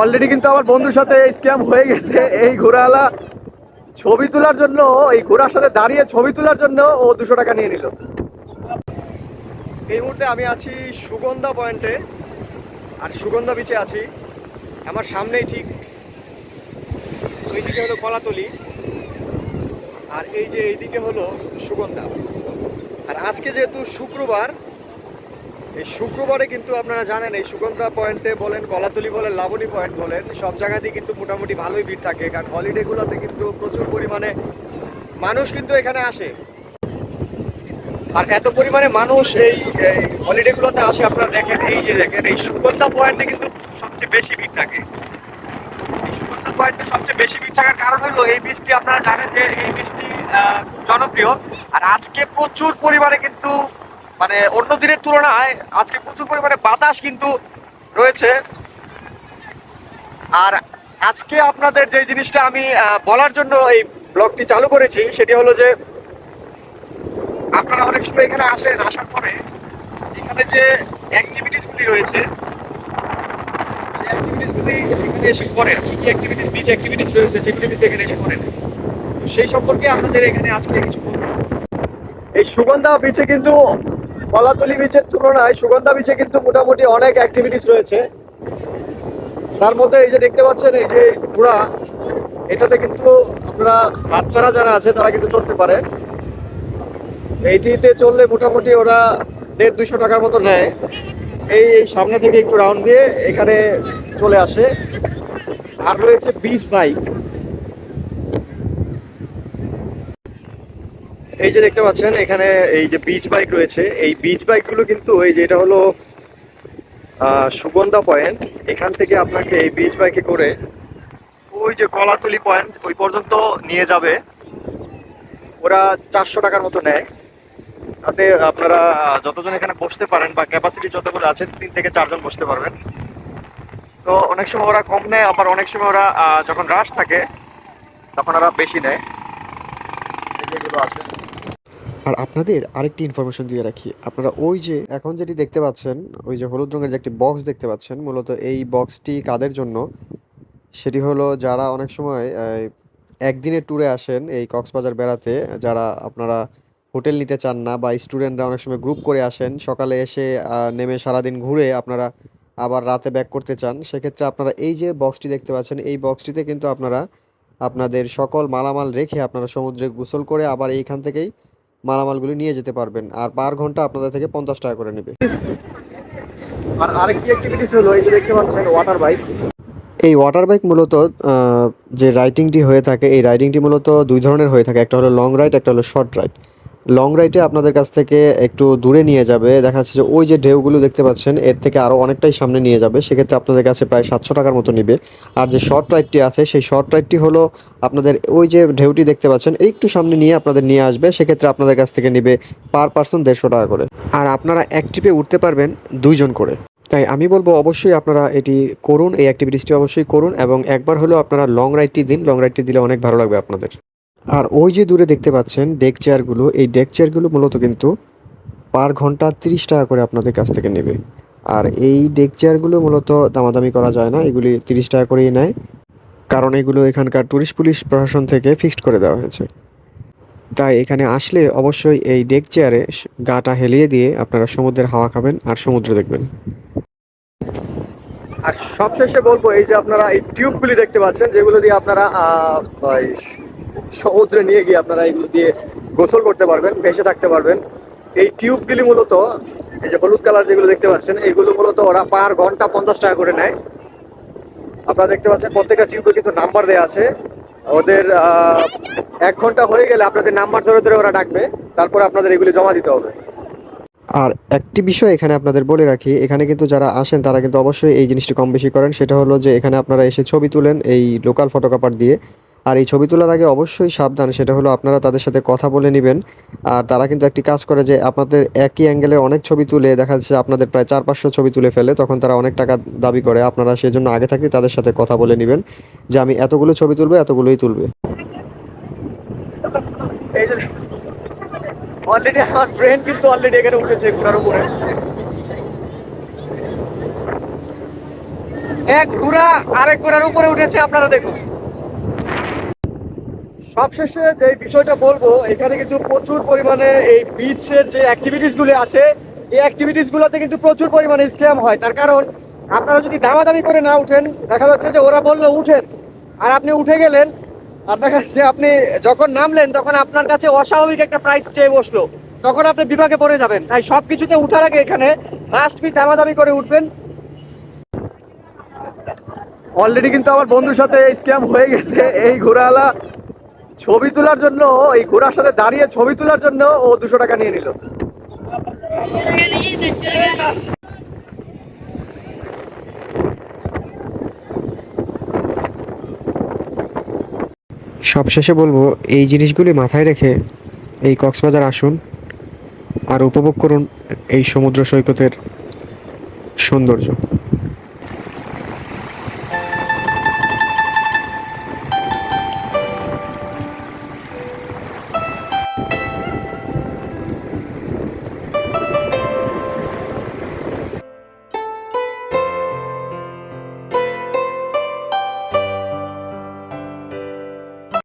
Already কিন্তু আমার বন্ধুর সাথে স্ক্যাম হয়ে গেছে। এই ঘোড়াওয়ালা ছবি তোলার জন্য, এই ঘোড়ার সাথে দাঁড়িয়ে ছবি তোলার জন্য ও দুশো টাকা নিয়ে নিল। এই মুহূর্তে আমি আছি সুগন্ধা পয়েন্টে, আর সুগন্ধা বিচে আছি। আমার সামনেই ঠিক ওইদিকে হলো কলাতলি, আর এই যে এইদিকে হলো সুগন্ধা। আর আজকে যেহেতু শুক্রবার এই শুক্রবারে কিন্তু আপনারা জানেন, এই সুগন্ধা পয়েন্টে বলেন কলাতলি বলেন, লাবণী পয়েন্ট বলেন, সব জায়গাতেই কিন্তু মোটামুটি ভালোই ভিড় থাকে। কারণ হলিডেগুলোতে কিন্তু প্রচুর পরিমাণে মানুষ কিন্তু এখানে আসে। আর এত পরিমাণে মানুষ এই হলিডেগুলোতে আসে, আপনারা দেখেন, এই যে দেখেন, এই সুগন্ধা পয়েন্টে কিন্তু সবচেয়ে বেশি ভিড় থাকে। সুগন্ধা পয়েন্টে সবচেয়ে বেশি ভিড় থাকার কারণ হলো, এই বৃষ্টি আপনারা জানেন যে এই বৃষ্টি জনপ্রিয়। আর আজকে প্রচুর পরিমাণে কিন্তু মানে অন্য দিনের তুলনায় আজকে প্রচুর পরিমাণে বাতাস কিন্তু রয়েছে। আর আজকে আপনাদের যে জিনিসটা আমি বলার জন্য এই ব্লগটি চালু করেছি, সেটি হলো যে আপনারা অনেক সময় এখানে আসেন, আসার পরে এখানে যে অ্যাক্টিভিটিস গুলি রয়েছে, সেই অ্যাক্টিভিটিস গুলি এখানে এসে করেন। কি কি অ্যাক্টিভিটিস বিচ অ্যাক্টিভিটিস রয়েছে সেগুলি কিন্তু এখানে এসে করেন। সেই সম্পর্কে আপনাদের এখানে আজকে কিছু এই সুগন্ধা বিচে কিন্তু কলাতলি বিচের তুলনায় সুগন্ধা বিচে কিন্তু মোটামুটি অনেক অ্যাক্টিভিটিস রয়েছে। তার মধ্যে এই যে দেখতে পাচ্ছেন, এই যে ঘোড়া, এটাতে কিন্তু আপনারা বাচ্চারা যারা আছে, তারা কিন্তু চড়তে পারে। এইটিতে চললে মোটামুটি ওরা দেড় দুশো টাকার মতো নেয়। এই এই সামনে থেকে একটু রাউন্ড দিয়ে এখানে চলে আসে। আর রয়েছে বিচ বাইক এই যে দেখতে পাচ্ছেন, এখানে এই যে বিচ বাইক রয়েছে, এই বিচ বাইকগুলো কিন্তু এই যে এটা হলো সুগন্ধা পয়েন্ট এখান থেকে আপনাকে এই বিচ বাইকে করে ওই যে কলাতলি পয়েন্ট ওই পর্যন্ত নিয়ে যাবে। ওরা চারশো টাকার মতো নেয়। তাতে আপনারা যতজন এখানে বসতে পারেন বা ক্যাপাসিটি যতগুলো আছে, তিন থেকে চারজন বসতে পারবেন। তো অনেক সময় ওরা কম নেয়, আবার অনেক সময় ওরা যখন রাশ থাকে, তখন ওরা বেশি নেয়। এই যেগুলো আছে। আর আপনাদের আরেকটি ইনফরমেশন দিয়ে রাখি। আপনারা ওই যে এখন যেটি দেখতে পাচ্ছেন ওই যে হলুদ রঙের যে একটি বক্স দেখতে পাচ্ছেন মূলত এই বক্সটি কাদের জন্য? সেটি হলো যারা অনেক সময় আহ, একদিনের ট্যুরে আসেন এই কক্সবাজার বেড়াতে যারা আপনারা হোটেল নিতে চান না বা স্টুডেন্টরা অনেক সময় গ্রুপ করে আসেন সকালে এসে নেমে সারাদিন ঘুরে আপনারা আবার রাতে ব্যাক করতে চান সেক্ষেত্রে আপনারা এই যে বক্সটি দেখতে পাচ্ছেন এই বক্সটিতে কিন্তু আপনারা আপনাদের সকল মালামাল রেখে আপনারা সমুদ্রে গোসল করে আবার এইখান থেকেই মালামালগুলি নিয়ে যেতে পারবেন। আর পার ঘণ্টা আপনাদের থেকে পঞ্চাশ টাকা করে নেবে। আর আরেকটি অ্যাক্টিভিটিস হলো এই যে দেখতে পাচ্ছেন ওয়াটার বাইক এই ওয়াটার বাইক মূলত যে রাইডিংটি হয়ে থাকে এই রাইডিংটি মূলত দুই ধরনের হয়ে থাকে। একটা হলো লং রাইড একটা হলো শর্ট রাইড লং রাইডে আপনাদের কাছ থেকে একটু দূরে নিয়ে যাবে। দেখা যাচ্ছে যে ওই যে ঢেউগুলো দেখতে পাচ্ছেন, এর থেকে আরও অনেকটাই সামনে নিয়ে যাবে। সেক্ষেত্রে আপনাদের কাছে প্রায় সাতশো টাকার মতো নেবে। আর যে শর্ট রাইডটি আছে, সেই শর্ট রাইডটি হলো আপনাদের ওই যে ঢেউটি দেখতে পাচ্ছেন, একটু সামনে নিয়ে আপনাদের নিয়ে আসবে। সেক্ষেত্রে আপনাদের কাছ থেকে নেবে পার পার্সন দেড়শো টাকা করে। আর আপনারা এক ট্রিপে উঠতে পারবেন দুইজন করে। তাই আমি বলব অবশ্যই আপনারা এটি করুন, এই অ্যাক্টিভিটিসটি অবশ্যই করুন এবং একবার হলেও আপনারা লং রাইডটি দিন। লং রাইডটি দিলে অনেক ভালো লাগবে আপনাদের। আর ওই যে দূরে দেখতে পাচ্ছেন ডেক চেয়ারগুলো এই ডেক চেয়ারগুলো মূলত কিন্তু পার ঘণ্টা তিরিশ টাকা করে আপনাদের কাছ থেকে নেবে। আর এই ডেক চেয়ারগুলো মূলত দামাদামি করা যায় না, এগুলি তিরিশ টাকা করেই নেয়। কারণ এগুলো এখানকার টুরিস্ট পুলিশ প্রশাসন থেকে ফিক্সড করে দেওয়া হয়েছে। তাই এখানে আসলে অবশ্যই এই ডেক চেয়ারে গাটা হেলিয়ে দিয়ে আপনারা সমুদ্রের হাওয়া খাবেন আর সমুদ্র দেখবেন। আর সবশেষে বলব, এই যে আপনারা এই টিউবগুলি দেখতে পাচ্ছেন, যেগুলো দিয়ে আপনারা সমুদ্রে নিয়ে গিয়ে আপনারা এগুলো দিয়ে গোসল করতে পারবেন, ভেসে থাকতে পারবেন। এই টিউবগুলি মূলত, এই যে হলুদ কালার যেগুলো দেখতে পাচ্ছেন এইগুলো মূলত ওরা পার ঘণ্টা পঞ্চাশ টাকা করে নেয়। আপনারা দেখতে পাচ্ছেন প্রত্যেকটা টিউবে কিন্তু নাম্বার দেওয়া আছে। ওদের এক ঘণ্টা হয়ে গেলে আপনাদের নাম্বার ধরে ধরে ওরা ডাকবে, তারপরে আপনাদের এগুলি জমা দিতে হবে। আর একটি বিষয় এখানে আপনাদের বলে রাখি, এখানে কিন্তু যারা আসেন তারা কিন্তু অবশ্যই এই জিনিসটি কম বেশি করেন। সেটা হলো যে এখানে আপনারা এসে ছবি তুলেন এই লোকাল ফটোকাপার দিয়ে। আর এই ছবি তোলার আগে অবশ্যই সাবধান, সেটা হলো আপনারা তাদের সাথে কথা বলে নেবেন। আর তারা কিন্তু একটি কাজ করে যে আপনাদের একই অ্যাঙ্গেলের অনেক ছবি তুলে, দেখা যাচ্ছে আপনাদের প্রায় চার পাঁচশো ছবি তুলে ফেলে, তখন তারা অনেক টাকা দাবি করে। আপনারা সেজন্য আগে থাকতে তাদের সাথে কথা বলে নেবেন যে আমি এতগুলো ছবি তুলবো, এতগুলোই তুলবে। এক ঘোড়া আরেক ঘোড়ার উপরে উঠেছে, আপনারা দেখুন। সবশেষে যে বিষয়টা বলব, এখানে কিন্তু প্রচুর পরিমাণে এই বিচের যে অ্যাক্টিভিটিসগুলো আছে, এই অ্যাক্টিভিটিস গুলোতে কিন্তু প্রচুর পরিমাণে স্ক্যাম হয়। তার কারণ, আপনারা যদি দামাদামি করে না উঠেন, দেখা যাচ্ছে যে ওরা বলল উঠেন, আর আপনি উঠে গেলেন, আপনার কাছে আপনি যখন নামলেন, তখন আপনার কাছে অস্বাভাবিক একটা প্রাইস চেয়ে বসল। তখন আপনি বিভাগে পড়ে যাবেন। তাই সব কিছুতে উঠার আগে এখানে মাস্ট বি দামাদামি করে উঠবেন। অলরেডি কিন্তু আমার বন্ধুর সাথে স্ক্যাম হয়ে গেছে, এই ঘোড়াওয়ালা ছবি তোলার জন্য, এই ঘোড়ার সাথে দাঁড়িয়ে ছবি তোলার জন্য ও দুশো টাকা নিয়ে নিল। সবশেষে বলব, এই জিনিসগুলি মাথায় রেখে এই কক্সবাজার আসুন আর উপভোগ করুন এই সমুদ্র সৈকতের সৌন্দর্য।